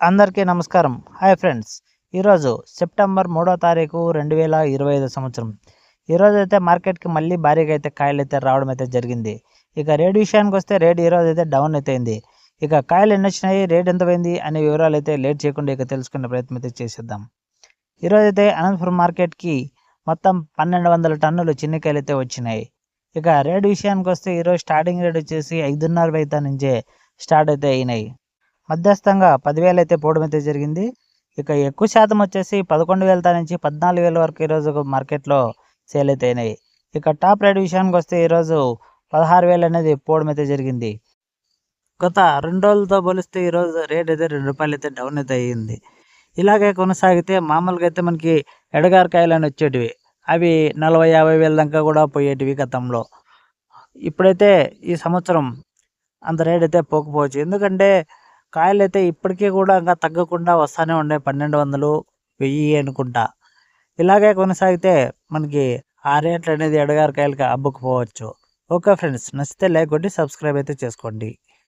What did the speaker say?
అందరికీ నమస్కారం. Hi friends. ఈరోజు సెప్టెంబర్ మూడో తారీఖు రెండు వేల ఇరవై ఐదు సంవత్సరం. ఈరోజు అయితే మార్కెట్కి మళ్ళీ భారీగా అయితే కాయలు అయితే రావడం అయితే జరిగింది. ఇక రేట్ విషయానికి వస్తే రేట్ ఈరోజు అయితే డౌన్ అయితే అయింది ఇక కాయలు ఎన్ని వచ్చినాయి రేట్ ఎంత పోయింది అనే వివరాలు అయితే లేట్ చేయకుండా ఇక తెలుసుకునే ప్రయత్నం అయితే చేసేద్దాం. ఈరోజు అయితే అనంతపురం మార్కెట్కి మొత్తం పన్నెండు వందల టన్నులు చిన్నకాయలు అయితే వచ్చినాయి. ఇక రేట్ విషయానికి వస్తే ఈరోజు స్టార్టింగ్ రేట్ వచ్చేసి ఐదున్నర వెయ్యి నుంచే స్టార్ట్ అయితే అయినాయి. మధ్యస్థంగా పదివేలు అయితే పోవడం అయితే జరిగింది. ఇక ఎక్కువ శాతం వచ్చేసి పదకొండు వేల నుంచి పద్నాలుగు వేల వరకు ఈరోజు మార్కెట్లో సేల్ అయితే అయినాయి. ఇక టాప్ రేట్ విషయానికి వస్తే ఈరోజు పదహారు వేలు అనేది పోవడం అయితే జరిగింది. గత రెండు రోజులతో పోలిస్తే ఈరోజు రేట్ అయితే రెండు రూపాయలు అయితే డౌన్ అయితే అయ్యింది ఇలాగే కొనసాగితే మామూలుగా అయితే మనకి ఎడగారకాయలు అని వచ్చేటివి. అవి నలభై యాభై వేల దాకా కూడా పోయేటివి గతంలో. ఇప్పుడైతే ఈ సంవత్సరం అంత రేట్ అయితే పోకపోవచ్చు. ఎందుకంటే కాయలు అయితే ఇప్పటికీ కూడా ఇంకా తగ్గకుండా వస్తూనే ఉండే పన్నెండు వందలు వెయ్యి అనుకుంటా. ఇలాగే కొనసాగితే మనకి ఆ రేట్లు అనేది ఎడగారు కాయలకి అబ్బుకుపోవచ్చు ఓకే ఫ్రెండ్స్ నచ్చితే లైక్ కొట్టి సబ్స్క్రైబ్ అయితే చేసుకోండి.